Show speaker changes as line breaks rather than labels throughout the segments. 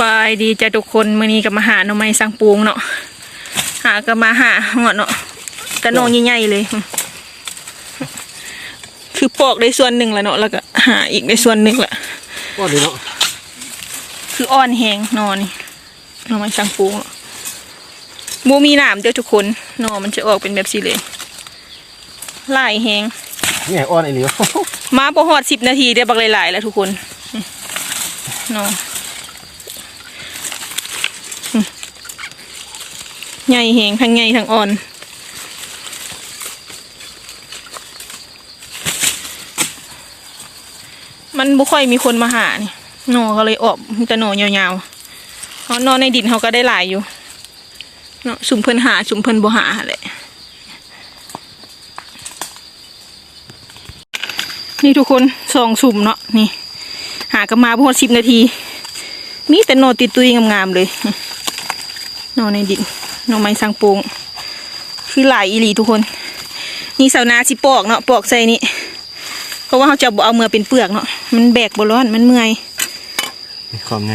บายดีจ้ะทุกคนมื้อนี้ก็มาหาหน่อไม้สังปูงเนาะหาก็มาหาหอดเนาะแต่หนอใหญ่ๆเลย คือปอกได้ส่วนหนึ่งแล้วเนาะแล้วก็หาอีกได้ส่วนหนึ่งละ
ก้อนนี้เนาะ
คืออ่อนแหงหนอนี่หน่อไม้สังปูงเนาะบูมีหนามเด้อทุกคนหนอมันจะออกเป็นแบบสีเลยลายแหง
นี่อ้อนไอ้เหลียว
มาพอหอดสิบนาทีได้บักหลายๆแล้วทุกคนนี่หนออื ใหญ่แหงทั้งใหญ่ทั้งอ่อน มันบ่ค่อยมีคนมาหานี่หนอก็เลยออกมีแต่หนอยาวๆเขานอนในดินเขาก็ได้หลายอยู่เนาะสุ่มเพิ่นหาสุ่มเพิ่นบ่หาแหละนี่ทุกคนสองสุ่มเนาะนี่ หากันมาพอสิบนาที มีแต่หนอติดตุยงามๆเลยนอนในดิน หนอไม้สังโปงคือหลายอีหลีทุกคน นี่เสานาสิปอกเนาะปอกใส่นี่เพราะว่าเขาจะบ่เอามือเป็นเปลือกเนาะมันแบกบ่ร้อนมันเมื่อย
มีความไง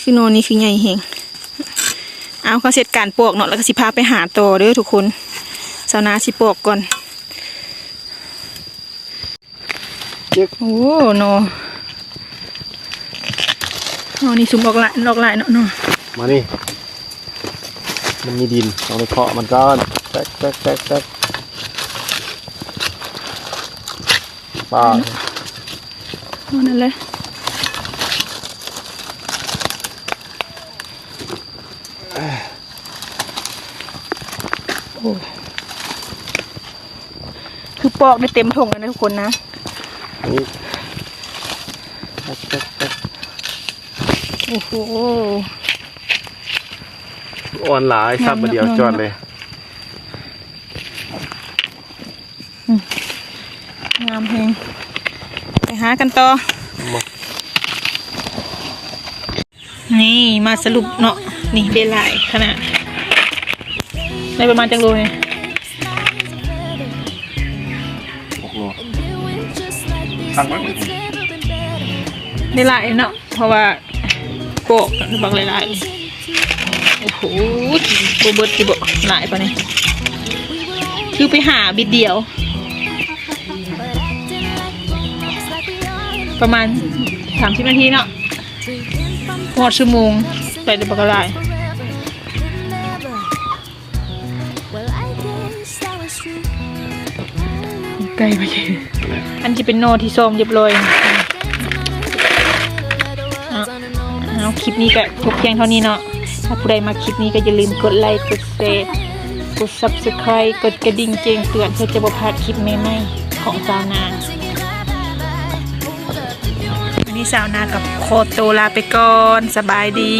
คือโนนนี่คือใหญ่เฮงเอาเขาเสร็จการปอกเนาะแล้วก็สิพาไปหาต่อเด้อทุกคนเสานาสิปอกก่อน
เจ๊ก
โอ้โนโนนี่ซุ่มออกหลายออกหลายเนาะเนาะ
มานี่ มันมีดินต้องไปเคาะมันก่อนแตกแตกแตกแตกป้า
เอานั่นเลยโอ้คือปอกได้เต็มถุงแล้วนะทุกคนนะ
นี่แตกแตกแตก
โอ้โห
อ่อนหลายซับมาเดียวจอดเลย
งามเพลงไปหากันต่อ
มา
นี่มาสรุปเนาะ นี่ได้หลายขนาดได้ประมาณจังโลเนี่ย
หกโล
สั่งไว้
ได้หลายเนาะ เพราะว่าโกะบักหลายๆเลย โอ้โหโบเบิร์ตที่บอกหลายปะเนี่ยคือไปหาบิดเดียว ประมาณสามสิบนาทีเนาะหอดชั่วโมงไปได้บักหลายไกลไปเลยอันจะเป็นโนที่ส้มเรียบร้อยเอาคลิปนี้ก็จบเพียงเท่านี้เนาะ ถ้าผู้ใดมาคลิปนี้ก็อย่าลืมกดไลค์ กดแชร์ กด subscribe กดกระดิ่งแจ้งเตือนเพื่อจะบ่พลาดคลิปใหม่ๆของสาวนาวันนี้สาวนากับโคโตลาไปก่อน สบายดี